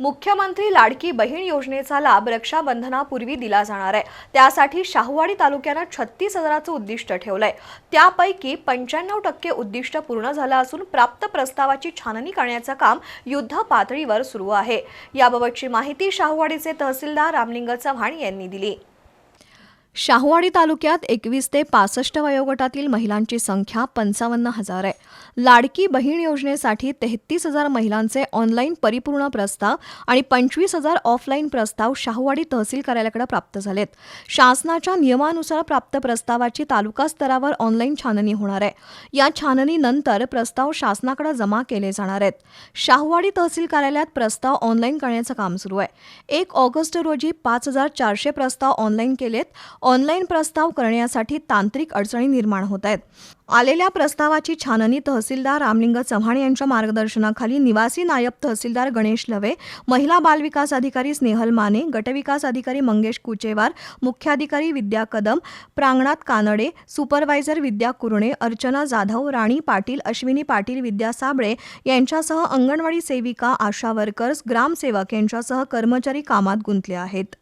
मुख्यमंत्री लाडकी बहीण योजनेचा लाभ रक्षाबंधनापूर्वी दिला जाणार आहे. त्यासाठी शाहूवाडी तालुक्यानं छत्तीस हजाराचं उद्दिष्ट ठेवलंय. त्यापैकी पंच्याण्णव टक्के उद्दिष्ट पूर्ण झालं असून प्राप्त प्रस्तावाची छाननी करण्याचं काम युद्ध पातळीवर सुरू आहे. याबाबतची माहिती शाहूवाडीचे तहसीलदार रामलिंग चव्हाण यांनी दिली. शाहूवाडी तालुक्यात एकवीस ते पासष्ट वयोगटातील महिलांची संख्या पंचावन्न हजार आहे. लाडकी बहीण योजनेसाठी तेहतीस हजार महिलांचे ऑनलाईन परिपूर्ण प्रस्ताव आणि पंचवीस हजार ऑफलाईन प्रस्ताव शाहूवाडी तहसील कार्यालयाकडे प्राप्त झालेत. शासनाच्या नियमानुसार प्राप्त प्रस्तावाची तालुका स्तरावर ऑनलाईन छाननी होणार आहे. या छाननीनंतर प्रस्ताव शासनाकडे जमा केले जाणार आहेत. शाहूवाडी तहसील कार्यालयात प्रस्ताव ऑनलाईन करण्याचं काम सुरू आहे. एक ऑगस्ट रोजी पाच हजार चारशे प्रस्ताव ऑनलाईन केलेत. ऑनलाईन प्रस्ताव करण्यासाठी तांत्रिक अडचणी निर्माण होत आहेत. आलेल्या प्रस्तावाची छाननी तहसीलदार रामलिंग चव्हाण यांच्या मार्गदर्शनाखाली निवासी नायब तहसीलदार गणेश लवे महिला बालविकास अधिकारी स्नेहल माने गटविकास अधिकारी मंगेश कुचेवार मुख्याधिकारी विद्या कदम प्रांगणात कानडे सुपरवायझर विद्या कुरणे अर्चना जाधव राणी पाटील अश्विनी पाटील विद्या साबळे यांच्यासह अंगणवाडी सेविका आशा वर्कर्स ग्रामसेवक यांच्यासह कर्मचारी कामात गुंतले आहेत.